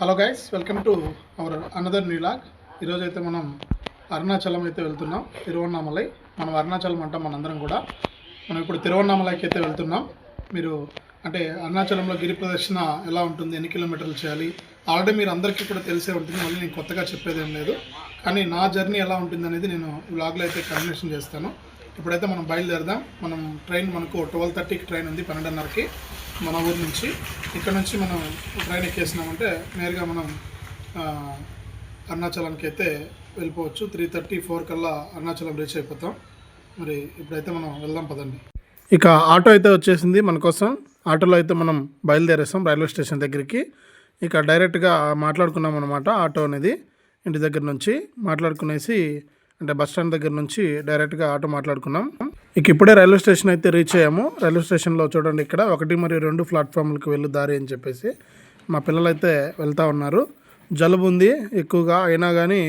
Hello guys welcome to our another new vlog ఈరోజు అయితే మనం అరుణాచలం అయితే వెళ్తున్నాం. తిరువన్నామలై. మనం అరుణాచలం అంటాం మనందరం కూడా. మనం ఇప్పుడు తిరువన్నామలైకి అయితే వెళ్తున్నాం. మీరు అంటే అరుణాచలంలో గిరి ప్రదర్శన ఎలా ఉంటుంది? ఎన్ని కిలోమీటర్లు చేయాలి? ఆల్రెడీ మీరు అందరికీ కూడా తెలిసే ఉంటుంది. మళ్ళీ నేను కొత్తగా చెప్పేది ఏం లేదు. కానీ నా జర్నీ ఎలా ఉంటుంది అనేది నేను వ్లాగ్లో అయితే కంటిన్యూషన్ చేస్తాను. ఇప్పుడైతే మనం బయలుదేరదాం. మనం ట్రైన్ మనకు ట్వెల్వ్ థర్టీకి ట్రైన్ ఉంది పన్నెండున్నరకి మన ఊరు నుంచి. ఇక్కడ నుంచి మనం ట్రైన్ ఎక్కేసినామంటే నేరుగా మనం ఆ, అరుణాచలానికి అయితే వెళ్ళిపోవచ్చు. త్రీ థర్టీ ఫోర్ కల్లా అరుణాచలం రీచ్ అయిపోతాం. మరి ఇప్పుడైతే మనం వెళ్దాం పదండి. ఇక ఆటో అయితే వచ్చేసింది మన కోసం. ఆటోలో అయితే మనం బయలుదేరేస్తాం రైల్వే స్టేషన్ దగ్గరికి. ఇక డైరెక్ట్గా మాట్లాడుకున్నాం అనమాట ఆటో అనేది ఇంటి దగ్గర నుంచి. మాట్లాడుకునేసి అంటే బస్ స్టాండ్ దగ్గర నుంచి డైరెక్ట్గా ఆటో మాట్లాడుకున్నాం. ఇక ఇప్పుడే రైల్వే స్టేషన్ అయితే రీచ్ అయ్యాము. రైల్వే స్టేషన్లో చూడండి ఇక్కడ ఒకటి మరియు రెండు ప్లాట్ఫామ్లకు వెళ్ళు దారి అని చెప్పేసి మా పిల్లలు అయితే వెళ్తూ ఉన్నారు. జలుబు ఉంది ఎక్కువగా అయినా కానీ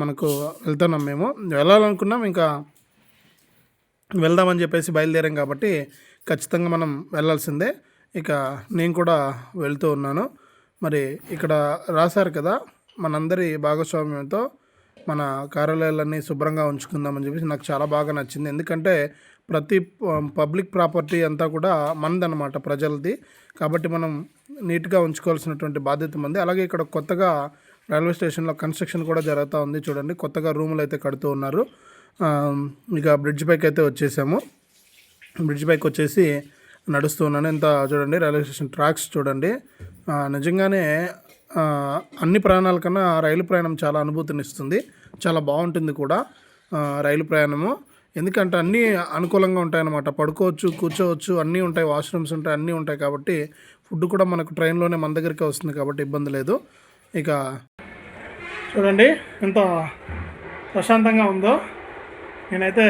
మనకు వెళ్తున్నాం మేము. వెళ్ళాలనుకున్నాం ఇంకా వెళ్దామని చెప్పేసి బయలుదేరాం కాబట్టి ఖచ్చితంగా మనం వెళ్ళాల్సిందే. ఇక నేను కూడా వెళ్తూ ఉన్నాను. మరి ఇక్కడ రాశారు కదా మనందరి భాగస్వామ్యంతో మన కార్యాలయాలన్నీ శుభ్రంగా ఉంచుకుందామని చెప్పేసి నాకు చాలా బాగా నచ్చింది. ఎందుకంటే ప్రతి పబ్లిక్ ప్రాపర్టీ అంతా కూడా మనదన్నమాట ప్రజలది. కాబట్టి మనం నీట్గా ఉంచుకోవాల్సినటువంటి బాధ్యత ఉంది అలాగే ఇక్కడ కొత్తగా రైల్వే స్టేషన్లో కన్స్ట్రక్షన్ కూడా జరుగుతూ ఉంది చూడండి. కొత్తగా రూములు అయితే కడుతూ ఉన్నారు. ఇక బ్రిడ్జ్ పైకి అయితే వచ్చేసాము. బ్రిడ్జ్ పైకి వచ్చేసి నడుస్తూ ఉన్నాను. ఇంత చూడండి రైల్వే స్టేషన్ ట్రాక్స్ చూడండి. నిజంగానే అన్ని ప్రయాణాల కన్నా రైలు ప్రయాణం చాలా అనుభూతినిస్తుంది చాలా బాగుంటుంది కూడా రైలు ప్రయాణము. ఎందుకంటే అన్నీ అనుకూలంగా ఉంటాయన్నమాట. పడుకోవచ్చు కూర్చోవచ్చు అన్నీ ఉంటాయి. వాష్రూమ్స్ ఉంటాయి అన్నీ ఉంటాయి కాబట్టి ఫుడ్ కూడా మనకు ట్రైన్లోనే మన దగ్గరికి వస్తుంది కాబట్టి ఇబ్బంది లేదు. ఇక చూడండి ఎంత ప్రశాంతంగా ఉందో. నేనైతే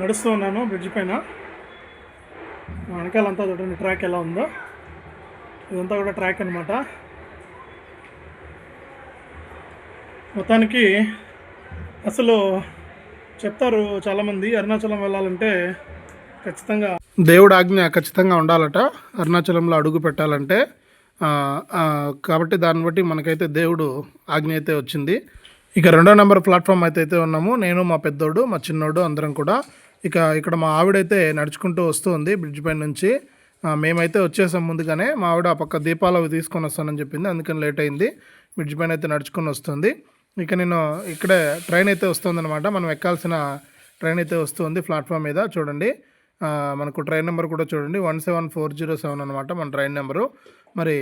నడుస్తూ ఉన్నాను బ్రిడ్జ్ పైన. వెనకాలంతా చూడండి ట్రాక్ ఎలా ఉందో. ఇదంతా కూడా ట్రాక్ అనమాట మొత్తానికి అసలు చెప్తారు చాలామంది అరుణాచలం వెళ్ళాలంటే ఖచ్చితంగా దేవుడు ఆజ్ఞ ఖచ్చితంగా ఉండాలట. అరుణాచలంలో అడుగు పెట్టాలంటే కాబట్టి దాన్ని బట్టి మనకైతే దేవుడు ఆజ్ఞ అయితే వచ్చింది. ఇక రెండో నెంబర్ ప్లాట్ఫామ్ అయితే అయితే ఉన్నాము. నేను మా పెద్దోడు మా చిన్నోడు అందరం కూడా ఇక ఇక్కడ మా ఆవిడైతే నడుచుకుంటూ వస్తుంది బ్రిడ్జ్ పై నుంచి. మేమైతే వచ్చేసాం ముందుగానే. మా ఆవిడ ఆ పక్క దీపాలు అవి తీసుకొని వస్తానని చెప్పింది. అందుకని లేట్ అయింది. బ్రిడ్జ్ పైన అయితే నడుచుకొని వస్తుంది. ఇక నేను ఇక్కడే ట్రైన్ అయితే వస్తుందన్నమాట. మనం ఎక్కాల్సిన ట్రైన్ అయితే వస్తుంది ప్లాట్ఫామ్ మీద చూడండి. మనకు ట్రైన్ నెంబర్ కూడా చూడండి. One seven four zero seven అనమాట మన ట్రైన్ నెంబరు. మరి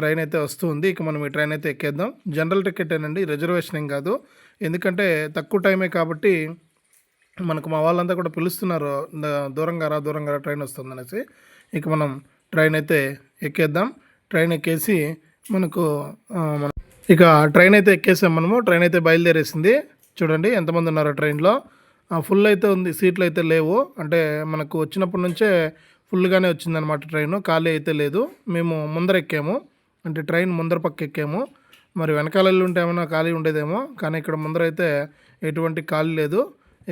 ట్రైన్ అయితే వస్తుంది. ఇక మనం ఈ ట్రైన్ అయితే ఎక్కేద్దాం. జనరల్ టికెట్ ఏనండి రిజర్వేషన్ ఏం కాదు. ఎందుకంటే తక్కువ టైమే కాబట్టి మనకు మా వాళ్ళంతా కూడా పిలుస్తున్నారు దూరంగా రా దూరంగా రా ట్రైన్ వస్తుంది అనేసి. ఇక మనం ట్రైన్ అయితే ఎక్కేద్దాం. ట్రైన్ ఎక్కేసి మనకు మన ఇక ట్రైన్ అయితే ఎక్కేసాం మనము. ట్రైన్ అయితే బయలుదేరేసింది. చూడండి ఎంతమంది ఉన్నారో ట్రైన్లో ఫుల్ అయితే ఉంది. సీట్లు అయితే లేవు. అంటే మనకు వచ్చినప్పటి నుంచే ఫుల్గానే వచ్చిందనమాట ట్రైన్ ఖాళీ అయితే లేదు. మేము ముందర ఎక్కాము. అంటే ట్రైన్ ముందర పక్క ఎక్కాము. మరి వెనకాల ఉంటే ఏమైనా ఖాళీ ఉండేదేమో. కానీ ఇక్కడ ముందర అయితే ఎటువంటి ఖాళీ లేదు.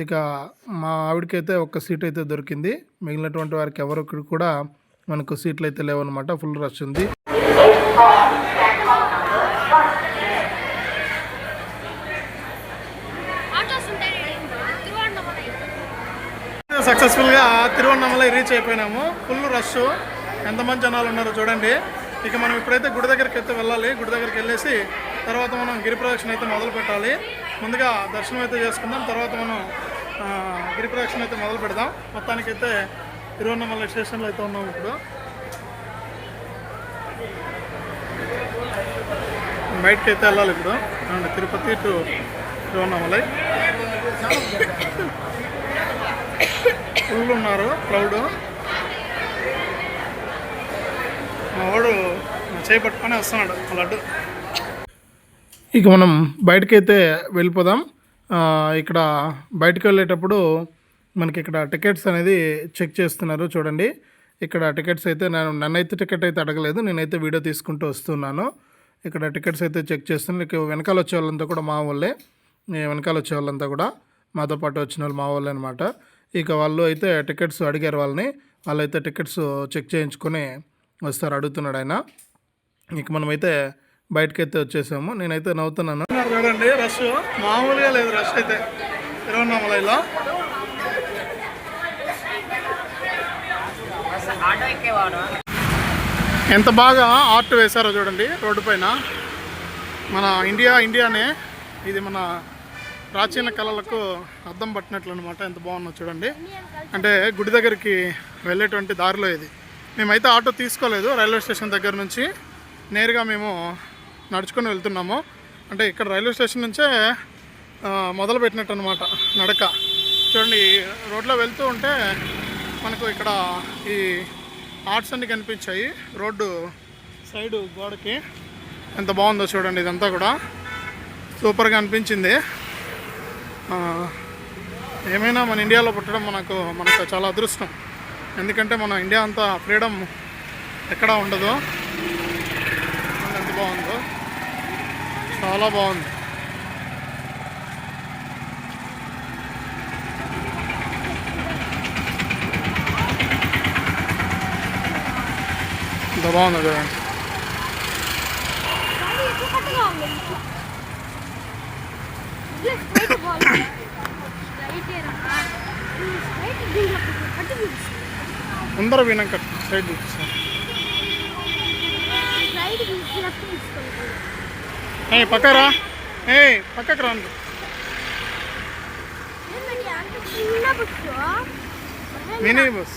ఇక మా ఆవిడకైతే ఒక్క సీట్ అయితే దొరికింది. మిగిలినటువంటి వారికి ఎవరికి కూడా మనకు సీట్లు అయితే లేవన్నమాట. ఫుల్ రష్ ఉంది. సక్సెస్ఫుల్గా తిరువన్నమలై రీచ్ అయిపోయినాము. ఫుల్ రష్ ఎంతమంది జనాలు ఉన్నారో చూడండి. ఇక మనం ఇప్పుడైతే గుడి దగ్గరికి అయితే వెళ్ళాలి. గుడి దగ్గరికి వెళ్ళేసి తర్వాత మనం గిరి ప్రదక్షిణ అయితే మొదలు పెట్టాలి. ముందుగా దర్శనం అయితే చేసుకుందాం. తర్వాత మనం గిరి ప్రదక్షిణ అయితే మొదలు పెడదాం. మొత్తానికైతే తిరువన్నమల స్టేషన్లో అయితే ఉన్నాము ఇప్పుడు. బయటకి అయితే వెళ్ళాలి ఇప్పుడు. తిరుపతి టు తిరువన్నమలై. ఫుల్ ఉన్నారు క్రౌడ్ మా వాడు చేపట్టుకొని వస్తున్నాడు లడ్డు. ఇక మనం బయటకైతే వెళ్ళిపోదాం. ఇక్కడ బయటకు వెళ్ళేటప్పుడు మనకి ఇక్కడ టికెట్స్ అనేది చెక్ చేస్తున్నారు చూడండి. ఇక్కడ టికెట్స్ అయితే నేను నన్నైతే టికెట్ అయితే అడగలేదు నేనైతే వీడియో తీసుకుంటూ వస్తున్నాను. ఇక్కడ టికెట్స్ అయితే చెక్ చేస్తున్నాను ఇక వెనకాల వచ్చే వాళ్ళంతా కూడా మా వాళ్ళే వెనకాల వచ్చే వాళ్ళంతా కూడా మాతో పాటు వచ్చిన వాళ్ళు మా వాళ్ళే అనమాట ఇక వాళ్ళు అయితే టికెట్స్ అడిగారు వాళ్ళని. వాళ్ళైతే టికెట్స్ చెక్ చేయించుకొని వస్తారు అడుగుతున్నాడు ఆయన. ఇక మనమైతే బయటకైతే వచ్చేసాము. నేనైతే నవ్వుతున్నాను. చూడండి రష్. మామూలుగా లేదు రష్ అయితే. తిరువన్నామలలో ఎంత బాగా ఆర్ట్ వేశారో చూడండి రోడ్డు పైన. మన ఇండియా ఇండియానే ఇది మన ప్రాచీన కళలకు అద్దం పట్టినట్లు అనమాట ఎంత బాగుందో చూడండి. అంటే గుడి దగ్గరికి వెళ్ళేటువంటి దారిలో ఇది. మేమైతే ఆటో తీసుకోలేదు. రైల్వే స్టేషన్ దగ్గర నుంచి నేరుగా మేము నడుచుకొని వెళ్తున్నాము. అంటే ఇక్కడ రైల్వే స్టేషన్ నుంచే మొదలు పెట్టినట్టు అనమాట నడక. చూడండి రోడ్లో వెళ్తూ ఉంటే మనకు ఇక్కడ ఈ ఆర్ట్స్ అన్ని కనిపించాయి. రోడ్డు సైడు గోడకి. ఎంత బాగుందో చూడండి ఇదంతా కూడా. సూపర్గా అనిపించింది. ఏమైనా మన ఇండియాలో పుట్టడం మనకు మనకు చాలా అదృష్టం. ఎందుకంటే మన ఇండియా అంతా ఫ్రీడమ్ ఎక్కడా ఉండదు. ఎంత బాగుందో. చాలా బాగుంది. ఎంత బాగుంది చూడండి కానీ ఎక్కువ కట్టగా ఉంది ఇట్లా స్ట్రైట్ పోవాలి స్ట్రైట్ స్ట్రైట్ దీంట్లో కట్టి చూపిస్తుంది అందరూ వినాక సైడ్ చూపిస్తాను ఏ పక్కరా ఏ పక్కకు బుక్స్ మినీ బస్.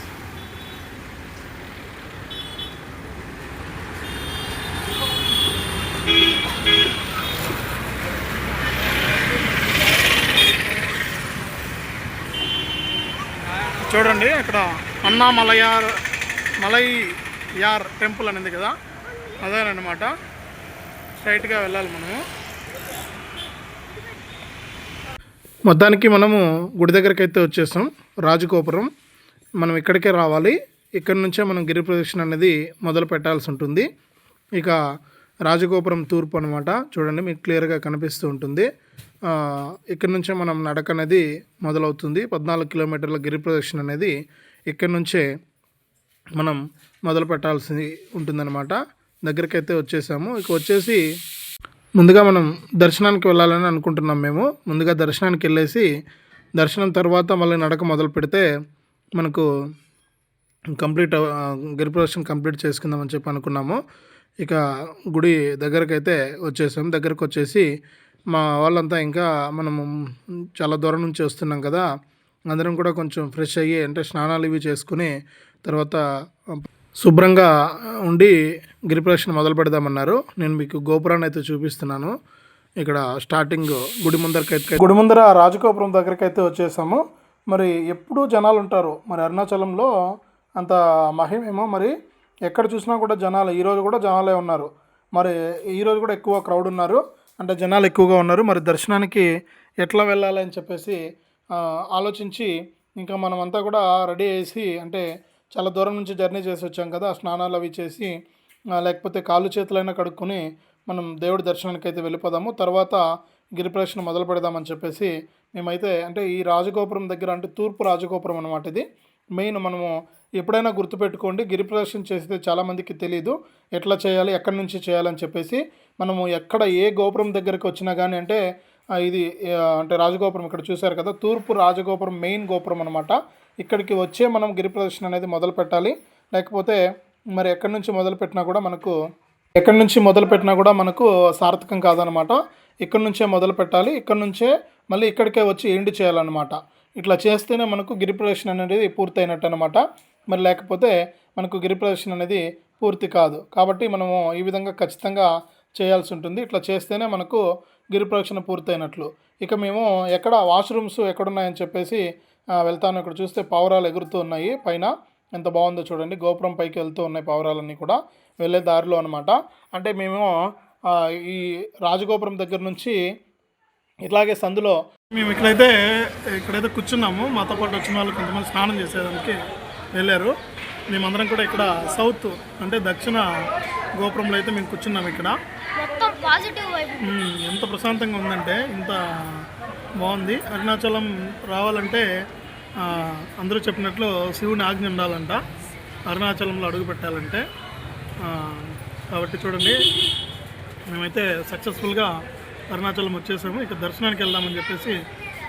చూడండి అక్కడ అన్నామలయార్ మలై యార్ టెంపుల్ అనేది కదా అదేనమాట స్ట్రైట్గా వెళ్ళాలి మనము. మొత్తానికి మనము గుడి దగ్గరికి అయితే వచ్చేసాం రాజగోపురం. మనం ఇక్కడికే రావాలి. ఇక్కడ నుంచే మనం గిరి ప్రదక్షిణ అనేది మొదలు పెట్టాల్సి ఉంటుంది. ఇక రాజగోపురం తూర్పు అనమాట చూడండి మీకు క్లియర్గా కనిపిస్తూ ఉంటుంది. ఇక్కడ నుంచే మనం నడక అనేది మొదలవుతుంది. పద్నాలుగు కిలోమీటర్ల గిరి ప్రదక్షిణ అనేది ఇక్కడ నుంచే మనం మొదలు పెట్టాల్సి ఉంటుందన్నమాట. దగ్గరికి అయితే వచ్చేసాము. ఇక వచ్చేసి ముందుగా మనం దర్శనానికి వెళ్ళాలని అనుకుంటున్నాం మేము. ముందుగా దర్శనానికి వెళ్ళేసి దర్శనం తర్వాత మళ్ళీ నడక మొదలు పెడితే మనకు కంప్లీట్ గిరి ప్రదర్శన కంప్లీట్ చేసుకుందామని చెప్పి అనుకున్నాము. ఇక గుడి దగ్గరకైతే వచ్చేసాము వచ్చేసాం. దగ్గరకు వచ్చేసి మా వాళ్ళంతా ఇంకా మనము చాలా దూరం నుంచి వస్తున్నాం కదా. అందరం కూడా కొంచెం ఫ్రెష్ అయ్యి అంటే స్నానాలు ఇవి చేసుకుని తర్వాత శుభ్రంగా ఉండి గిరిప్రదక్షిణ మొదలు పెడదామన్నారు. నేను మీకు గోపురాన్ని అయితే చూపిస్తున్నాను. ఇక్కడ స్టార్టింగ్ గుడి ముందరకైతే గుడి ముందర రాజగోపురం దగ్గరికి అయితే వచ్చేసాము. మరి ఎప్పుడూ జనాలు ఉంటారు. మరి అరుణాచలంలో అంత మహిమేమో మరి ఎక్కడ చూసినా కూడా జనాలు. ఈరోజు కూడా జనాలే ఉన్నారు. మరి ఈరోజు కూడా ఎక్కువ క్రౌడ్ ఉన్నారు. అంటే జనాలు ఎక్కువగా ఉన్నారు. మరి దర్శనానికి ఎట్లా వెళ్ళాలని చెప్పేసి ఆలోచించి ఇంకా మనం అంతా కూడా రెడీ చేసి అంటే చాలా దూరం నుంచి జర్నీ చేసి వచ్చాం కదా స్నానాలు అవి చేసి లేకపోతే కాళ్ళు చేతులైనా కడుక్కొని మనం దేవుడి దర్శనానికి అయితే వెళ్ళిపోదాము. తర్వాత గిరిప్రదక్షిణ మొదలు పెడదామని చెప్పేసి మేమైతే అంటే ఈ రాజగోపురం దగ్గర అంటే తూర్పు రాజగోపురం అనమాట ఇది. మెయిన్ మనము ఎప్పుడైనా గుర్తుపెట్టుకోండి. గిరి ప్రదర్శన చేస్తే చాలామందికి తెలియదు ఎట్లా చేయాలి ఎక్కడి నుంచి చేయాలని చెప్పేసి మనము ఎక్కడ ఏ గోపురం దగ్గరికి వచ్చినా కానీ అంటే ఇది అంటే రాజగోపురం ఇక్కడ చూశారు కదా తూర్పు రాజగోపురం మెయిన్ గోపురం అనమాట ఇక్కడికి వచ్చే మనం గిరి ప్రదర్శన అనేది మొదలు పెట్టాలి. లేకపోతే మరి ఎక్కడి నుంచి మొదలు పెట్టినా కూడా మనకు ఎక్కడి నుంచి మొదలు పెట్టినా కూడా మనకు సార్థకం కాదనమాట ఇక్కడ నుంచే మొదలు పెట్టాలి. ఇక్కడ నుంచే మళ్ళీ ఇక్కడికే వచ్చి ఎండ్ చేయాలన్నమాట. ఇట్లా చేస్తేనే మనకు గిరి ప్రదక్షిణ అనేది పూర్తయినట్టు అనమాట మరి లేకపోతే మనకు గిరి ప్రదక్షిణ అనేది పూర్తి కాదు. కాబట్టి మనము ఈ విధంగా ఖచ్చితంగా చేయాల్సి ఉంటుంది. ఇట్లా చేస్తేనే మనకు గిరి ప్రదక్షిణ పూర్తయినట్లు. ఇక మేము ఎక్కడ వాష్రూమ్స్ ఎక్కడున్నాయని చెప్పేసి వెళ్తాను. ఇక్కడ చూస్తే పావురాలు ఎగురుతూ ఉన్నాయి. పైన ఎంత బాగుందో చూడండి. గోపురం పైకి వెళ్తూ ఉన్నాయి పావురాలన్నీ కూడా. వెళ్ళే దారిలో అనమాట అంటే మేము ఈ రాజగోపురం దగ్గర నుంచి ఇట్లాగే సందులో మేము ఇక్కడైతే ఇక్కడైతే కూర్చున్నాము. మాతో పాటు వచ్చిన వాళ్ళు కొంతమంది స్నానం చేసేదానికి. వెళ్ళారు. మేమందరం కూడా ఇక్కడ సౌత్ అంటే దక్షిణ గోపురంలో అయితే మేము కూర్చున్నాము ఇక్కడ. ఎంత ప్రశాంతంగా ఉందంటే ఇంత బాగుంది. అరుణాచలం రావాలంటే అందరూ చెప్పినట్లు శివుని ఆజ్ఞ ఉండాలంట. అరుణాచలంలో అడుగు పెట్టాలంటే కాబట్టి చూడండి. మేమైతే సక్సెస్ఫుల్గా అరుణాచలం వచ్చేసాము. ఇక దర్శనానికి వెళ్దామని చెప్పేసి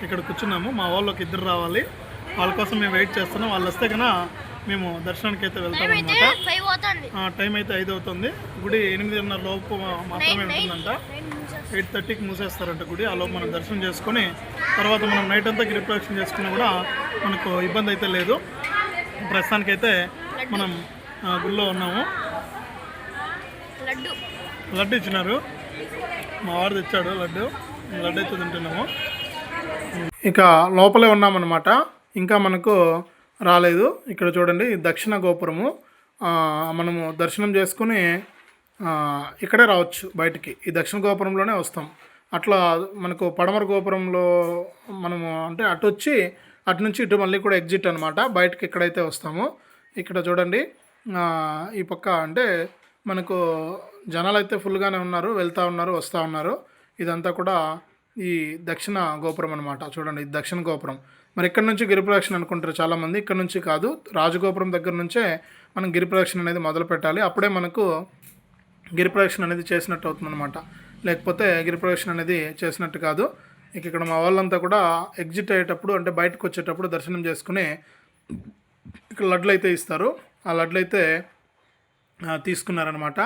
ఇక్కడ కూర్చున్నాము. మా వాళ్ళు ఒక ఇద్దరు రావాలి. వాళ్ళ కోసం మేము వెయిట్ చేస్తున్నాం. వాళ్ళు వస్తే కన్నా మేము దర్శనానికి అయితే వెళ్తాం అనమాట టైం అయితే ఐదు అవుతుంది. గుడి ఎనిమిదిన్నర లోపు మాత్రమే ఉంటుందంట. ఎయిట్ థర్టీకి మూసేస్తారంట గుడి. ఆ లోపు మనం దర్శనం చేసుకొని తర్వాత మనం నైట్ అంతా ప్రదక్షిణ చేసుకున్నా కూడా మనకు ఇబ్బంది అయితే లేదు. ప్రస్తుతానికైతే మనం గుళ్ళో ఉన్నాము. లడ్డు. ఇచ్చినారు. మా వాడు తెచ్చాడు లడ్డు. లడ్డు అయితే తింటున్నాము. ఇక లోపలే ఉన్నామన్నమాట. ఇంకా మనకు రాలేదు. ఇక్కడ చూడండి ఈ దక్షిణ గోపురము. మనము దర్శనం చేసుకుని ఇక్కడే రావచ్చు బయటికి. ఈ దక్షిణ గోపురంలోనే వస్తాం. అట్లా మనకు పడమర గోపురంలో మనము అంటే అటు వచ్చి అటు నుంచి ఇటు మళ్ళీ కూడా ఎగ్జిట్ అనమాట బయటకి ఎక్కడైతే వస్తామో. ఇక్కడ చూడండి ఈ పక్క అంటే మనకు జనాలు అయితే ఫుల్గానే ఉన్నారు వెళ్తూ ఉన్నారు వస్తూ ఉన్నారు. ఇదంతా కూడా ఈ దక్షిణ గోపురం అనమాట చూడండి దక్షిణ గోపురం. మరి ఇక్కడ నుంచి గిరి ప్రదక్షిణ అనుకుంటారు చాలామంది. ఇక్కడ నుంచి కాదు రాజగోపురం దగ్గర నుంచే మనం గిరి ప్రదక్షిణ అనేది మొదలు పెట్టాలి. అప్పుడే మనకు గిరి ప్రదక్షిణ అనేది చేసినట్టు అవుతుందన్నమాట. లేకపోతే గిరి ప్రదక్షిణ అనేది చేసినట్టు కాదు. ఇక ఇక్కడ మా వాళ్ళంతా కూడా ఎగ్జిట్ అయ్యేటప్పుడు అంటే బయటకు వచ్చేటప్పుడు దర్శనం చేసుకుని ఇక్కడ లడ్లు అయితే ఇస్తారు. ఆ లడ్లు అయితే తీసుకున్నారనమాట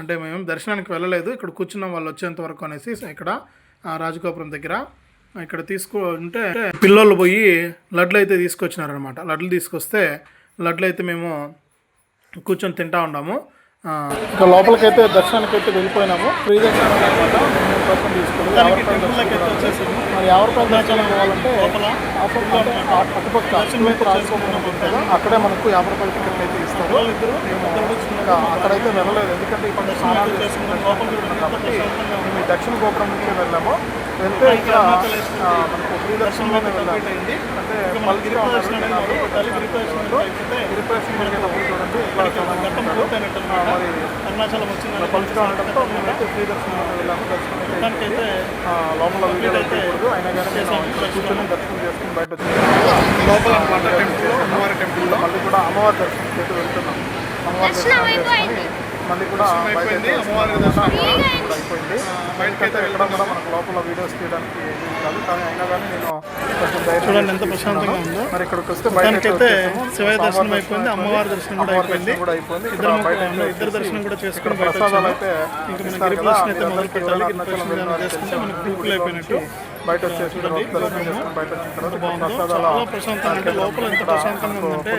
అంటే మేము దర్శనానికి వెళ్ళలేదు. ఇక్కడ కూర్చున్న వాళ్ళు వచ్చేంత వరకు అనేసి ఇక్కడ రాజగోపురం దగ్గర. ఇక్కడ తీసుకుంటే పిల్లోళ్ళు పోయి లడ్లు అయితే తీసుకొచ్చినారనమాట లడ్లు తీసుకొస్తే లడ్లు అయితే మేము కూర్చొని తింటా ఉన్నాము ఇక లోపలికైతే దర్శనానికి అయితే వెళ్ళిపోయినాము ఫ్రీ దర్శనం అనమాట మరి ఎవరి దర్శనం పోవాలంటే అటుపక్క కదా, అక్కడే మనకు యాభై రూపాయల టికెట్ అయితే ఇస్తారు. ఇంకా అక్కడైతే వెళ్ళలేదు. ఎందుకంటే ఇప్పుడు స్నానాలు చేసుకున్నాం కాబట్టి మేము ఈ దక్షిణ గోపురం నుంచి వెళ్ళాము. వెళ్తే ఇక్కడ మనకు ఫ్రీ దర్శనంలోనే వెళ్ళాము అంటే పల్గిరి చూడండి మరి అరుణాచలం వచ్చిందని పలుచుగా ఉండడంతో మేమైతే వెళ్ళాము. దర్శనం లోపల వీడియో చేయకూడదు అయినా కానీ నేను ఇక్కడ కూర్చొని దర్శనం చేసుకుని బయట లోపల అమ్మవారి టెంపుల్లో మళ్ళీ కూడా అమ్మవారి వెళ్తున్నాం అమ్మవారి దర్శనం దర్శనం అయిపోయింది. చేసుకుని మళ్ళీ కూడా అమ్మవారి దర్శనం అయిపోయింది బయటకైతే వెళ్ళడం కూడా మనకు లోపల వీడియోస్ తీయడానికి వీలు కాదు కానీ అయినా కానీ నేను కొంచెం ధైర్యం చూడండి ఎంత ప్రశాంతంగా. ఉందో. మరి ఇక్కడికి వస్తే బయట మొత్తానికైతే వచ్చేసాము. శివయ్య దర్శనం అయిపోయింది, అమ్మవారి దర్శనం కూడా అయిపోయింది. దర్శనం కూడా అయిపోయింది ఇక్కడ ఇద్దరం ఇద్దరు దర్శనం కూడా చేసుకుని ఇక్కడ బయట ప్రసాదాలు. అయితే ఇంకా మన ఇస్తారు గిరి కదా, ప్రదక్షిణ అయితే మొదలు పెట్టాలి. చేసుకుంటే మనకు గ్రూపులు అయిపోయినట్టు. బయట తర్వాత బయట వచ్చిన తర్వాత ప్రసాదాల లోపల ఎంత ప్రశాంతంగా ఉందంటే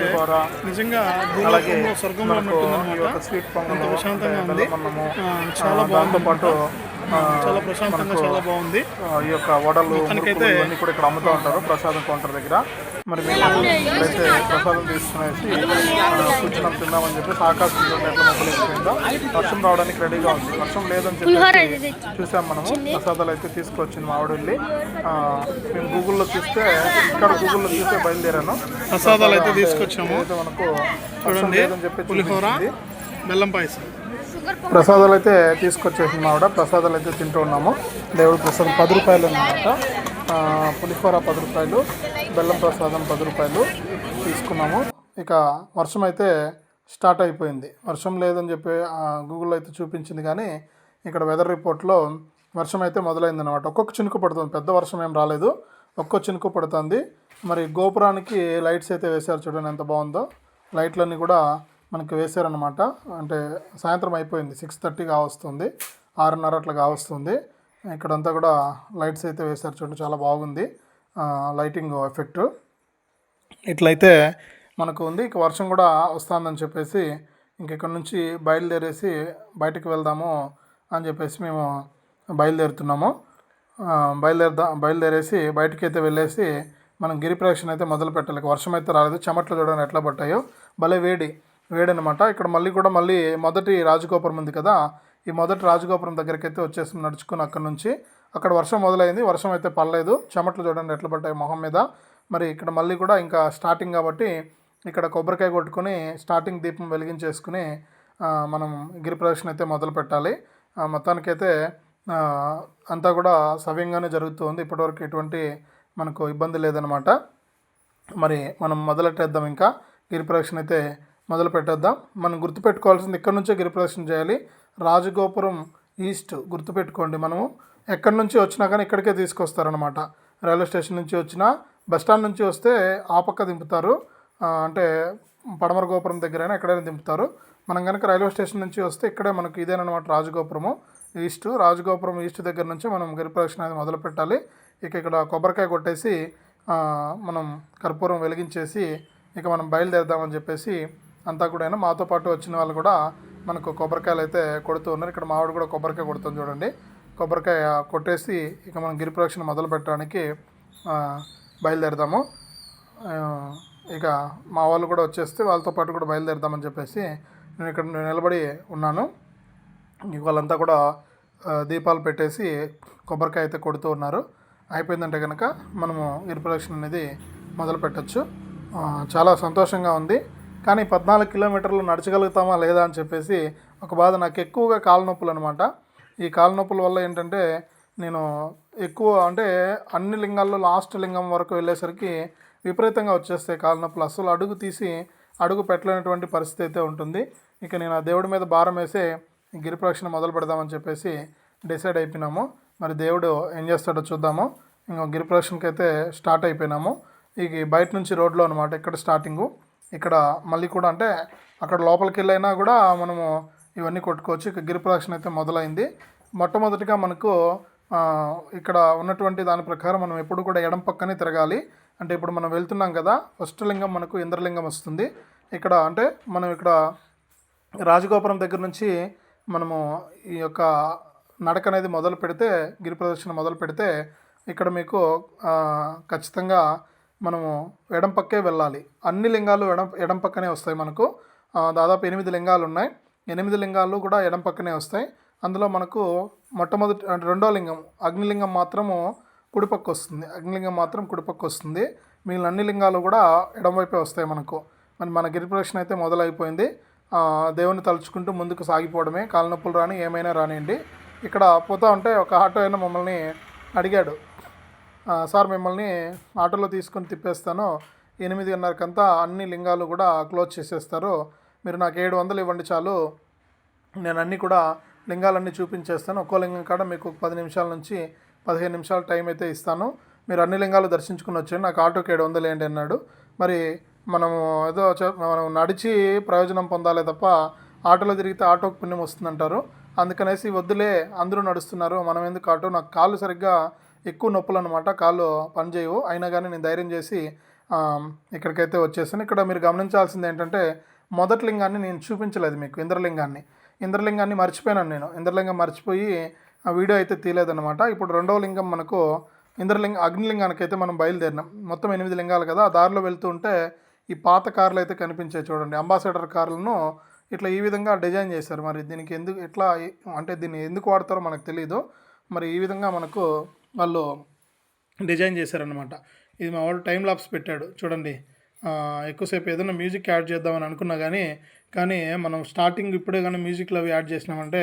నిజంగా అలాగే స్వర్గంలో ఉన్నట్టుందన్నమాట. స్వీట్ పొంగల్ ప్రశాంతంగా ఉంది. చాలా దాంతో బాగుంది. పాటు చాలా ప్రశాంతంగా చాలా బాగుంది. ఈ యొక్క వడలు కూడా ఇక్కడ అమ్ముతూ ఉంటారు ప్రసాదం కౌంటర్ దగ్గర. మరి మేము ఇక్కడైతే ప్రసాదం తీసుకునేసి కూర్చున్నాం తిందామని చెప్పి ఆకాశం ఎట్లా మొక్కలు వర్షం రావడానికి రెడీగా ఉంది. వర్షం లేదని చెప్పి చూసాం మనము. ప్రసాదాలు అయితే తీసుకొచ్చింది మా ఆవిడ వెళ్ళి ఆ, మేము గూగుల్లో చూస్తే ఇక్కడ గూగుల్లో చూస్తే బయలుదేరాను. ప్రసాదాలు అయితే తీసుకొచ్చాము. అయితే మనకు వర్షం లేదని చెప్పి పులిహోర. బెల్లం పాయసం. ప్రసాదాలు అయితే తీసుకొచ్చేసింది ఆవిడ. ప్రసాదాలు అయితే తింటూ ఉన్నాము. దేవుడి ప్రసాదం పది రూపాయలు అన్నమాట. ఆ, పులిహోర పది రూపాయలు. బెల్లం ప్రసాదం పది రూపాయలు తీసుకున్నాము. ఇక వర్షం అయితే స్టార్ట్ అయిపోయింది. వర్షం లేదని చెప్పి గూగుల్లో అయితే చూపించింది కానీ ఇక్కడ వెదర్ రిపోర్ట్లో వర్షం అయితే మొదలైంది అనమాట ఒక్కొక్క చినుకు పడుతుంది. పెద్ద వర్షం ఏం రాలేదు. ఒక్కొక్క చినుకు పడుతుంది. మరి గోపురానికి లైట్స్ అయితే వేశారు చూడండి ఎంత బాగుందో. లైట్లన్నీ కూడా మనకి వేశారనమాట అంటే సాయంత్రం అయిపోయింది. సిక్స్ థర్టీ కావస్తుంది ఆరున్నర అట్లా కావస్తుంది ఇక్కడంతా కూడా లైట్స్ అయితే వేశారు చూడండి. చాలా బాగుంది. Lighting effect. ఇట్లయితే మనకు ఉంది. ఇక వర్షం కూడా వస్తుందని చెప్పేసి ఇంక ఇక్కడ నుంచి బయలుదేరేసి బయటకు వెళ్దాము అని చెప్పేసి మేము బయలుదేరుతున్నాము. ఆ, బయలుదేరదా బయలుదేరేసి బయటకైతే వెళ్ళేసి మనం గిరి ప్రదక్షిణ అయితే మొదలు పెట్టాలి. వర్షం అయితే రాలేదు. చెమట్లు చూడండి ఎట్లా పట్టాయో భలే వేడి వేడి అనమాట ఇక్కడ మళ్ళీ కూడా మళ్ళీ మొదటి రాజగోపురం ఉంది కదా. ఈ మొదటి రాజగోపురం దగ్గరికి అయితే వచ్చేసి నడుచుకుని అక్కడ నుంచి. అక్కడ వర్షం మొదలైంది వర్షం అయితే పడలేదు. చెమట్లు చూడండి ఎట్లా పడ్డాయి మొహం మీద. మరి ఇక్కడ మళ్ళీ కూడా ఇంకా స్టార్టింగ్ కాబట్టి ఇక్కడ కొబ్బరికాయ కొట్టుకొని స్టార్టింగ్ దీపం వెలిగించేసుకుని మనం గిరి ప్రదక్షిణ అయితే మొదలు పెట్టాలి. ఆ, మొత్తానికైతే అంతా కూడా సవ్యంగానే జరుగుతుంది. ఇప్పటివరకు ఎటువంటి మనకు ఇబ్బంది లేదనమాట మరి మనం మొదలెట్టేద్దాం ఇంకా. గిరి ప్రదక్షిణ అయితే మొదలు పెట్టేద్దాం. మనం గుర్తుపెట్టుకోవాల్సింది ఇక్కడ నుంచే గిరి ప్రదక్షిణ చేయాలి. రాజగోపురం ఈస్ట్ గుర్తుపెట్టుకోండి మనము. ఎక్కడి నుంచి వచ్చినా కానీ ఇక్కడికే తీసుకొస్తారనమాట రైల్వే స్టేషన్ నుంచి వచ్చినా బస్ స్టాండ్ నుంచి వస్తే ఆ పక్క దింపుతారు. అంటే పడమర గోపురం దగ్గరైనా ఎక్కడైనా దింపుతారు. మనం కనుక రైల్వే స్టేషన్ నుంచి వస్తే ఇక్కడే మనకు ఇదేనమాట రాజగోపురము. ఈస్ట్ రాజగోపురం ఈస్ట్ దగ్గర నుంచి మనం గిరిప్రదక్షిణ అనేది మొదలు పెట్టాలి. ఇక ఇక్కడ కొబ్బరికాయ కొట్టేసి మనం కర్పూరం వెలిగించేసి ఇక మనం బయలుదేరదామని చెప్పేసి అంతా కూడా అయినా మాతో పాటు వచ్చిన వాళ్ళు కూడా మనకు కొబ్బరికాయలు అయితే కొడుతూ ఉన్నారు. ఇక్కడ మావిడ కూడా కొబ్బరికాయ కొడుతుంది చూడండి. కొబ్బరికాయ కొట్టేసి ఇక మనం గిరి ప్రదక్షిణ మొదలు పెట్టడానికి బయలుదేరదాము. ఇక మా వాళ్ళు కూడా వచ్చేస్తే వాళ్ళతో పాటు కూడా బయలుదేరదామని చెప్పేసి నేను ఇక్కడ నిలబడి ఉన్నాను. వాళ్ళంతా కూడా దీపాలు పెట్టేసి కొబ్బరికాయ అయితే కొడుతూ ఉన్నారు. అయిపోయిందంటే కనుక మనము గిరి ప్రదక్షిణ అనేది మొదలు పెట్టచ్చు. చాలా సంతోషంగా ఉంది. కానీ పద్నాలుగు కిలోమీటర్లు నడచగలుగుతామా లేదా అని చెప్పేసి ఒక బాధ నాకు ఎక్కువగా కాళ్ళ నొప్పులు అనమాట ఈ కాళ్ళనొప్పుల వల్ల ఏంటంటే నేను ఎక్కువ అంటే అన్ని లింగాల్లో లాస్ట్ లింగం వరకు వెళ్ళేసరికి విపరీతంగా వచ్చేస్తాయి కాళ్ళనొప్పులు అసలు అడుగు తీసి అడుగు పెట్టలేనటువంటి పరిస్థితి అయితే ఉంటుంది. ఇక నేను ఆ దేవుడి మీద భారం వేసే గిరి ప్రదక్షిణ మొదలు పెడదామని చెప్పేసి డిసైడ్ అయిపోయినాము. మరి దేవుడు ఏం చేస్తాడో చూద్దాము. ఇంకా గిరి ప్రదక్షిణకి అయితే స్టార్ట్ అయిపోయినాము. ఇక బయట నుంచి రోడ్లో అనమాట ఇక్కడ స్టార్టింగు. ఇక్కడ మళ్ళీ కూడా అంటే అక్కడ లోపలికి వెళ్ళైనా కూడా మనము ఇవన్నీ కొట్టుకోవచ్చు. ఇక గిరి ప్రదక్షిణ అయితే మొదలైంది. మొట్టమొదటిగా మనకు ఇక్కడ ఉన్నటువంటి దాని ప్రకారం మనం ఎప్పుడు కూడా ఎడం పక్కనే తిరగాలి. అంటే ఇప్పుడు మనం వెళ్తున్నాం కదా ఫస్ట్ లింగం మనకు ఇంద్రలింగం వస్తుంది. ఇక్కడ అంటే మనం ఇక్కడ రాజగోపురం దగ్గర నుంచి మనము ఈ యొక్క నడక అనేది మొదలు పెడితే గిరి ప్రదక్షిణ మొదలు పెడితే ఇక్కడ మీకు ఖచ్చితంగా మనము ఎడం పక్కే వెళ్ళాలి. అన్ని లింగాలు ఎడం ఎడం పక్కనే వస్తాయి మనకు. దాదాపు ఎనిమిది లింగాలు ఉన్నాయి. ఎనిమిది లింగాలు కూడా ఎడం పక్కనే వస్తాయి. అందులో మనకు మొట్టమొదటి అంటే రెండో లింగం అగ్నిలింగం మాత్రము కుడిపక్క వస్తుంది. అగ్నిలింగం మాత్రం కుడిపక్క వస్తుంది. మిగిలిన అన్ని లింగాలు కూడా ఎడంవైపే వస్తాయి మనకు. మరి మన గిరి ప్రదక్షిణ అయితే మొదలైపోయింది. దేవుని తలుచుకుంటూ ముందుకు సాగిపోవడమే. కాళ్ళ నొప్పులు రాని ఏమైనా రానియండి. ఇక్కడ పోతా ఉంటే ఒక ఆటో అయినా మమ్మల్ని అడిగాడు. సార్ మిమ్మల్ని ఆటోలో తీసుకొని తిప్పేస్తాను. ఎనిమిదిన్నరకంతా అన్ని లింగాలు కూడా క్లోజ్ చేసేస్తారు. మీరు నాకు ఏడు వందలు ఇవ్వండి చాలు. నేను అన్నీ కూడా లింగాలన్నీ చూపించేస్తాను. ఒక్కో లింగం కాడ మీకు పది నిమిషాల నుంచి పదిహేను నిమిషాల టైం అయితే ఇస్తాను. మీరు అన్ని లింగాలు దర్శించుకుని వచ్చాను నాకు ఆటోకి ఏడు వందలు ఏంటి అన్నాడు. మరి మనము ఏదో మనం నడిచి ప్రయోజనం పొందాలే తప్ప ఆటోలో తిరిగితే ఆటోకి పుణ్యం వస్తుందంటారు. అందుకనేసి వద్దులే అందరూ నడుస్తున్నారు. మనం ఎందుకు ఆటో? నాకు కాళ్ళు సరిగ్గా ఎక్కువ నొప్పులు అనమాట కాళ్ళు పనిచేయవు అయినా కానీ నేను ధైర్యం చేసి ఇక్కడికైతే వచ్చేసాను ఇక్కడ మీరు గమనించాల్సింది ఏంటంటే మొదటి లింగాన్ని నేను చూపించలేదు మీకు ఇంద్రలింగాన్ని. ఇంద్రలింగాన్ని మర్చిపోయాను నేను. ఇంద్రలింగం మర్చిపోయి ఆ వీడియో అయితే తీయలేదన్నమాట. ఇప్పుడు రెండవ లింగం మనకు ఇంద్రలింగ అగ్నిలింగానికి అయితే మనం బయలుదేరినాం. మొత్తం ఎనిమిది లింగాలు కదా ఆ దారిలో వెళ్తూ ఉంటే ఈ పాత కార్లు అయితే కనిపించాయి చూడండి. అంబాసిడర్ కార్లను ఇట్లా ఈ విధంగా డిజైన్ చేశారు. మరి దీనికి ఎందుకు ఎట్లా అంటే దీన్ని ఎందుకు వాడతారో మనకు తెలియదు మరి ఈ విధంగా మనకు వాళ్ళు డిజైన్ చేశారనమాట ఇది మా వాడు టైం లాప్స్ పెట్టాడు. చూడండి. ఎక్కువసేపు ఏదైనా మ్యూజిక్ యాడ్ చేద్దామని అనుకున్నా కానీ కానీ మనం స్టార్టింగ్ ఇప్పుడే కానీ మ్యూజిక్లో అవి యాడ్ చేసినామంటే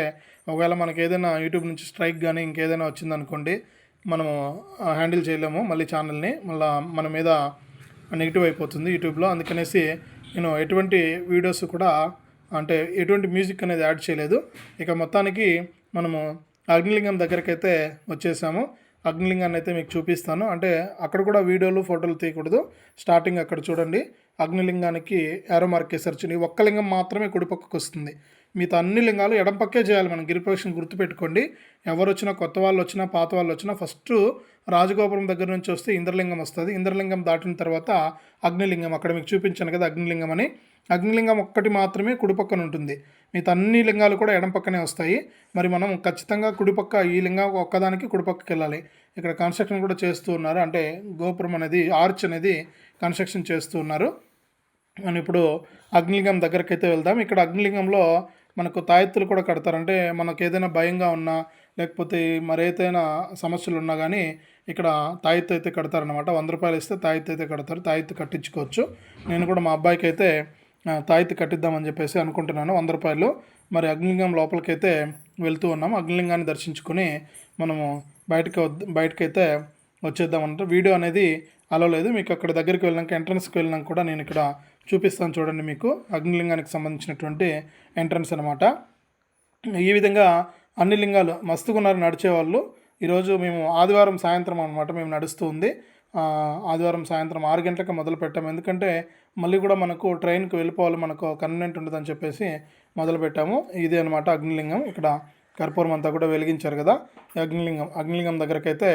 ఒకవేళ మనకి ఏదైనా యూట్యూబ్ నుంచి స్ట్రైక్ కానీ ఇంకేదైనా వచ్చిందనుకోండి మనము హ్యాండిల్ చేయలేము మళ్ళీ ఛానల్ని మళ్ళీ మన మీద నెగిటివ్ అయిపోతుంది యూట్యూబ్లో. అందుకనేసి నేను ఎటువంటి వీడియోస్ కూడా అంటే ఎటువంటి మ్యూజిక్ అనేది యాడ్ చేయలేదు. ఇక మొత్తానికి మనము అగ్నిలింగం దగ్గరకైతే వచ్చేసాము. అగ్నిలింగాన్ని అయితే మీకు చూపిస్తాను. అంటే అక్కడ కూడా వీడియోలు ఫోటోలు తీయకూడదు. స్టార్టింగ్ అక్కడ చూడండి. అగ్నిలింగానికి ఏరో మార్క్ వేసారు చూడండి ఒక్క లింగం మాత్రమే కుడిపక్కకు వస్తుంది. మిగతా అన్ని లింగాలు ఎడం పక్కే చేయాలి మనం. గిరిప్రదక్షిణ గుర్తుపెట్టుకోండి. ఎవరు వచ్చినా కొత్త వాళ్ళు వచ్చినా పాత వాళ్ళు వచ్చినా ఫస్ట్ రాజగోపురం దగ్గర నుంచి వస్తే ఇంద్రలింగం వస్తుంది. ఇంద్రలింగం దాటిన తర్వాత అగ్నిలింగం. అక్కడ మీకు చూపించాను కదా అగ్నిలింగం అని. అగ్నిలింగం ఒక్కటి మాత్రమే కుడిపక్కన ఉంటుంది. మిగతా అన్ని లింగాలు కూడా ఎడం పక్కనే వస్తాయి. మరి మనం ఖచ్చితంగా కుడిపక్క ఈ లింగం ఒక్కదానికి కుడిపక్కకి వెళ్ళాలి. ఇక్కడ కన్స్ట్రక్షన్ కూడా చేస్తూ ఉన్నారు. అంటే గోపురం అనేది ఆర్చ్ అనేది కన్స్ట్రక్షన్ చేస్తూ ఉన్నారు. మనం ఇప్పుడు అగ్నిలింగం దగ్గరికి అయితే వెళ్దాం. ఇక్కడ అగ్నిలింగంలో మనకు తాయెత్తులు కూడా కడతారు. అంటే మనకు ఏదైనా భయంగా ఉన్నా లేకపోతే మరేదైనా సమస్యలు ఉన్నా కానీ ఇక్కడ తాయెత్తు అయితే కడతారనమాట వంద రూపాయలు ఇస్తే తాయెత్తు అయితే కడతారు. తాయెత్తు కట్టించుకోవచ్చు. నేను కూడా మా అబ్బాయికి అయితే తాయితీ కట్టిద్దామని చెప్పేసి అనుకుంటున్నాను. వంద రూపాయలు. మరి అగ్నిలింగం లోపలికైతే వెళ్తూ ఉన్నాము అగ్నిలింగాన్ని దర్శించుకొని మనము బయటకు బయటకైతే వచ్చేద్దామంటే. వీడియో అనేది అలవలేదు మీకు అక్కడ దగ్గరికి వెళ్ళినాక ఎంట్రన్స్కి వెళ్ళినాక కూడా నేను ఇక్కడ చూపిస్తాను చూడండి మీకు. అగ్నిలింగానికి సంబంధించినటువంటి ఎంట్రన్స్ అనమాట ఈ విధంగా అన్ని లింగాలు మస్తుకున్నారు నడిచేవాళ్ళు. ఈరోజు మేము ఆదివారం సాయంత్రం అనమాట మేము నడుస్తూ ఉంది. ఆదివారం సాయంత్రం ఆరు గంటలకు మొదలు పెట్టాము ఎందుకంటే మళ్ళీ కూడా మనకు ట్రైన్కి వెళ్ళిపోవాలి మనకు కన్వీనెంట్ ఉంటుందని చెప్పేసి మొదలుపెట్టాము. ఇదే అనమాట అగ్నిలింగం. ఇక్కడ కర్పూరం అంతా కూడా వెలిగించారు కదా అగ్నిలింగం. అగ్నిలింగం దగ్గరకైతే అయితే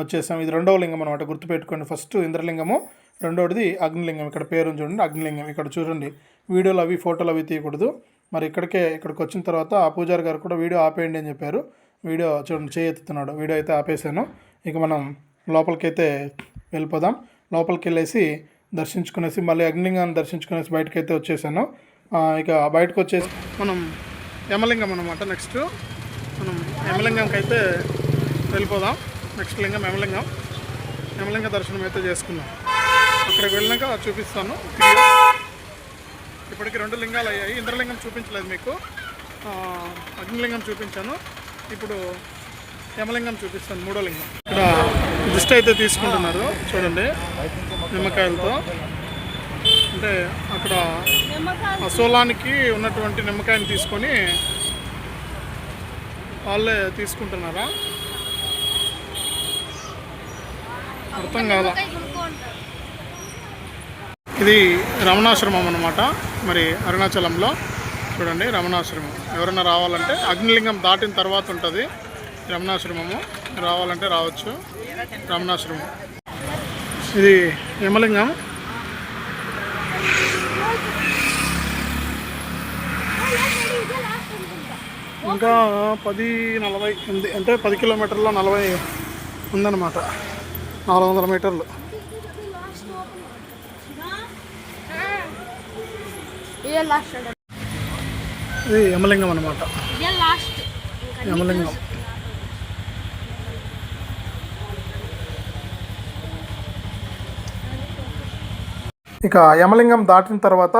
వచ్చేసాం. ఇది రెండవ లింగం అనమాట గుర్తుపెట్టుకోండి ఫస్ట్. ఇంద్రలింగము. రెండవది అగ్నిలింగం. ఇక్కడ పేరు చూడండి అగ్నిలింగం. ఇక్కడ చూడండి వీడియోలు అవి ఫోటోలు అవి తీయకూడదు. మరి ఇక్కడికే ఇక్కడికి వచ్చిన తర్వాత ఆ పూజారి గారు కూడా వీడియో ఆపేయండి అని చెప్పారు. వీడియో చూడండి చేయెత్తుతున్నాడు. వీడియో అయితే ఆపేసాను ఇక మనం లోపలికైతే వెళ్ళిపోదాం. లోపలికి వెళ్ళేసి దర్శించుకునేసి మళ్ళీ అగ్నిలింగాన్ని దర్శించుకునేసి బయటకు అయితే వచ్చేసాను ఇక బయటకు వచ్చేసి మనం యమలింగం అనమాట నెక్స్ట్ మనం యమలింగంకి అయితే వెళ్ళిపోదాం. నెక్స్ట్ లింగం యమలింగం. యమలింగ దర్శనం అయితే చేసుకుందాం. అక్కడికి వెళ్ళినాక చూపిస్తాను. ఇప్పటికి రెండు లింగాలు అయ్యాయి. ఇంద్రలింగం చూపించలేదు మీకు. అగ్నిలింగం చూపించాను. ఇప్పుడు యమలింగం చూపిస్తాను. మూడో లింగం. ఇక్కడ దిష్టి అయితే తీసుకుంటున్నారు. చూడండి. నిమ్మకాయలతో. అంటే అక్కడ అసోలానికి సోలానికి ఉన్నటువంటి నిమ్మకాయని తీసుకొని వాళ్ళే తీసుకుంటున్నారా? అర్థం కాదా ఇది రమణాశ్రమం అనమాట మరి అరుణాచలంలో. చూడండి రమణాశ్రమం. ఎవరైనా రావాలంటే అగ్నిలింగం దాటిన తర్వాత ఉంటుంది. రమణాశ్రమము. రావాలంటే రావచ్చు. రమణాశ్రమం. ఇది యమలింగం ఇంకా పది నలభై ఉంది. అంటే పది కిలోమీటర్ల నలభై ఉందన్నమాట. నాలుగు వందల మీటర్లు. ఇదే యమలింగం అనమాట యమలింగం. ఇక యమలింగం దాటిన తర్వాత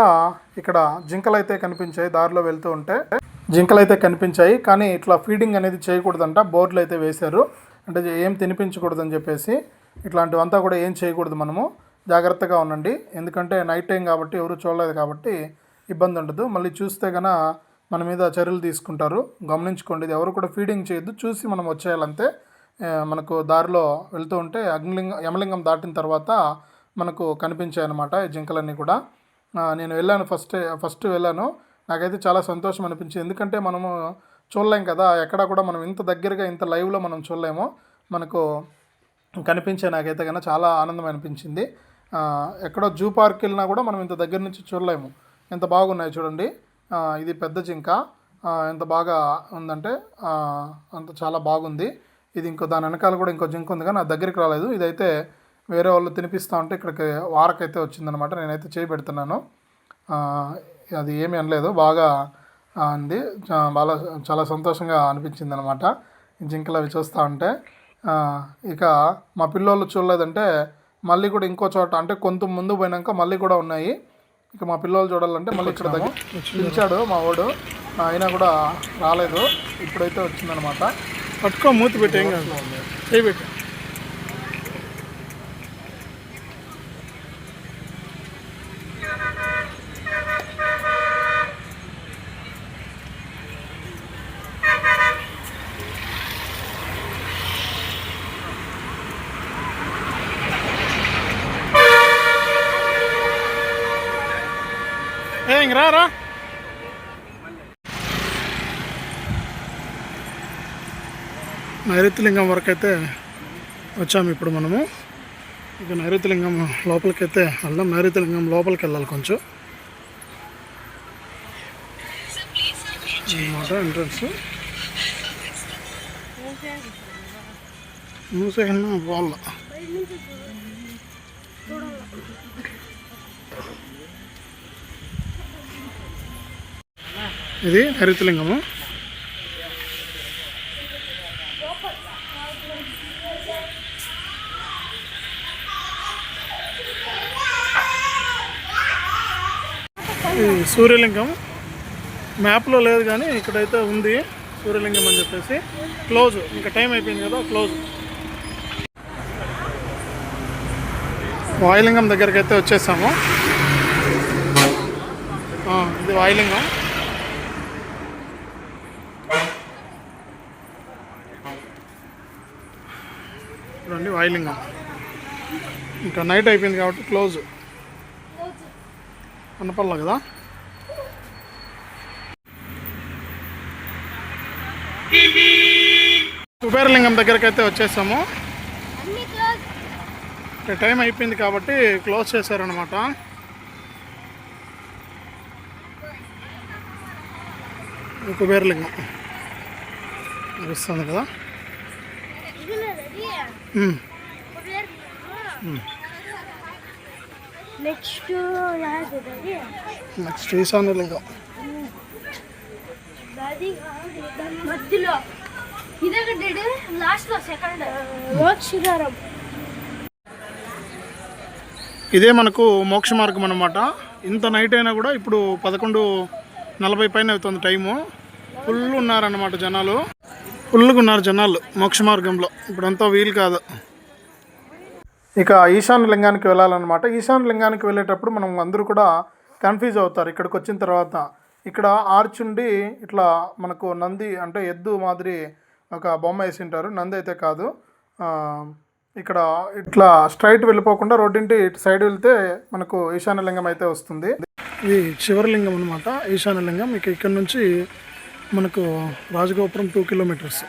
ఇక్కడ జింకలు అయితే కనిపించాయి దారిలో వెళ్తూ ఉంటే. జింకలు అయితే కనిపించాయి కానీ ఇట్లా ఫీడింగ్ అనేది చేయకూడదంట. బోర్డులు అయితే వేశారు. అంటే ఏం తినిపించకూడదని చెప్పేసి ఇట్లాంటివంతా కూడా ఏం చేయకూడదు మనము. జాగ్రత్తగా ఉండండి. ఎందుకంటే నైట్ టైం కాబట్టి ఎవరు చూడలేదు కాబట్టి ఇబ్బంది ఉండదు. మళ్ళీ చూస్తే గన మన మీద చర్యలు తీసుకుంటారు. గమనించుకోండి. ఇది ఎవరు కూడా ఫీడింగ్ చేయొద్దు. చూసి మనం వచ్చేయాలంతే. మనకు దారిలో వెళ్తూ ఉంటే అగ్నిలింగ యమలింగం దాటిన తర్వాత మనకు కనిపించాయి అన్నమాట ఈ జింకలన్నీ కూడా. నేను వెళ్ళాను ఫస్ట్ ఫస్ట్ వెళ్ళాను. నాకైతే చాలా సంతోషం అనిపించింది. ఎందుకంటే మనము చూడలేం కదా ఎక్కడ కూడా మనం ఇంత దగ్గరగా ఇంత లైవ్లో మనం చూడలేము. మనకు కనిపించే నాకైతే కన్నా చాలా ఆనందం అనిపించింది. ఎక్కడో జూ పార్క్ వెళ్ళినా కూడా మనం ఇంత దగ్గర నుంచి చూడలేము. ఎంత బాగున్నాయి చూడండి. ఇది పెద్ద జింక. ఎంత బాగా ఉందంటే అంత చాలా బాగుంది. ఇది ఇంకో దాని వెనకాల కూడా ఇంకో జింక ఉంది కానీ నా దగ్గరికి రాలేదు. ఇదైతే వేరే వాళ్ళు తినిపిస్తూ ఉంటే ఇక్కడికి వారకైతే వచ్చిందనమాట నేనైతే చేయి పెడుతున్నాను. అది ఏమీ అనలేదు. బాగా అంది. బాగా చాలా సంతోషంగా అనిపించింది అనమాట జింకలు అవి చూస్తూ ఉంటే. ఇక మా పిల్లోళ్ళు చూడలేదంటే మళ్ళీ కూడా ఇంకో చోట అంటే కొంత ముందు పోయినాక మళ్ళీ కూడా ఉన్నాయి. ఇక మా పిల్లలు చూడాలంటే మళ్ళీ ఇక్కడ దగ్గర పిలిచాడు మా వాడు. అయినా కూడా రాలేదు. ఇప్పుడైతే వచ్చిందనమాట పట్టుకో మూతి పెట్టి కాదు. ఇంక రా నైరుతిలింగం వరకు అయితే వచ్చాము ఇప్పుడు మనము. ఇక నైరుతిలింగం లోపలికి అయితే వెళ్దాం. నైరుతిలింగం లోపలికి వెళ్ళాలి కొంచెం. అనమాట ఎంట్రన్స్ మూసేయన్నా వాళ్ళ ఇది హరితలింగము. ఇది సూర్యలింగం. మ్యాప్లో లేదు కానీ ఇక్కడైతే ఉంది సూర్యలింగం అని చెప్పేసి. క్లోజ్ ఇంకా టైం అయిపోయింది కదా క్లోజ్. వాయులింగం దగ్గరికి అయితే వచ్చేసాము ఇది వాయులింగం. వాయులింగం ఇంకా నైట్ అయిపోయింది కాబట్టి క్లోజ్ అన్నపల్ల కదా? కుబేరలింగం దగ్గరికి అయితే వచ్చేసాము టైం అయిపోయింది కాబట్టి క్లోజ్ చేశారనమాట కుబేరలింగం కదా. నెక్స్ట్ నెక్స్ట్ మధ్యలో ఇదే కట్టాడు లాస్ట్లో సెకండ్ మోక్షిగారం ఇదే మనకు మోక్ష మార్గం అనమాట ఇంత నైట్ అయినా కూడా ఇప్పుడు పదకొండు నలభై పైన అవుతుంది టైము. ఫుల్ ఉన్నారన్నమాట జనాలు. ఫుల్గా ఉన్నారు జనాలు మోక్ష మార్గంలో. ఇప్పుడంతా వీలు కాదు. ఇక ఈశాన్య లింగానికి వెళ్ళాలన్నమాట. ఈశాన్య లింగానికి వెళ్ళేటప్పుడు మనం అందరూ కూడా కన్ఫ్యూజ్ అవుతారు. ఇక్కడికి వచ్చిన తర్వాత ఇక్కడ ఆర్చ్ ఉండి ఇట్లా మనకు నంది అంటే ఎద్దు మాదిరి ఒక బొమ్మ వేసి ఉంటారు నంది అయితే కాదు. ఇక్కడ ఇట్లా స్ట్రైట్ వెళ్ళిపోకుండా రోడ్డింటి ఇటు సైడ్ వెళ్తే మనకు ఈశాన్య లింగం అయితే వస్తుంది. ఇది శివరలింగం అనమాట ఈశాన్య లింగం. ఇక ఇక్కడ నుంచి మనకు రాజగోపురం టూ కిలోమీటర్స్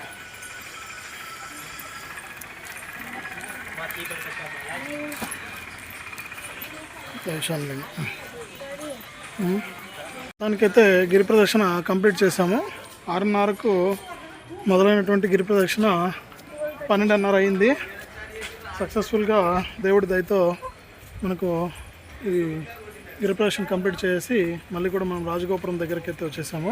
ఈశాన్యలింగం దానికైతే గిరి ప్రదక్షిణ కంప్లీట్ చేసాము ఆరున్నరకు మొదలైనటువంటి గిరి ప్రదక్షిణ పన్నెండున్నర అయింది. సక్సెస్ఫుల్గా దేవుడి దయతో మనకు ఈ గిరి ప్రదక్షిణ కంప్లీట్ చేసి మళ్ళీ కూడా మనం రాజగోపురం దగ్గరికి అయితే వచ్చేసాము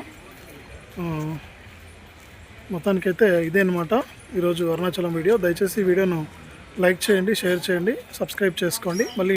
మొత్తానికైతే ఇదే అనమాట ఈరోజు అరుణాచలం వీడియో. దయచేసి వీడియోను లైక్ చేయండి షేర్ చేయండి సబ్స్క్రైబ్ చేసుకోండి. మళ్ళీ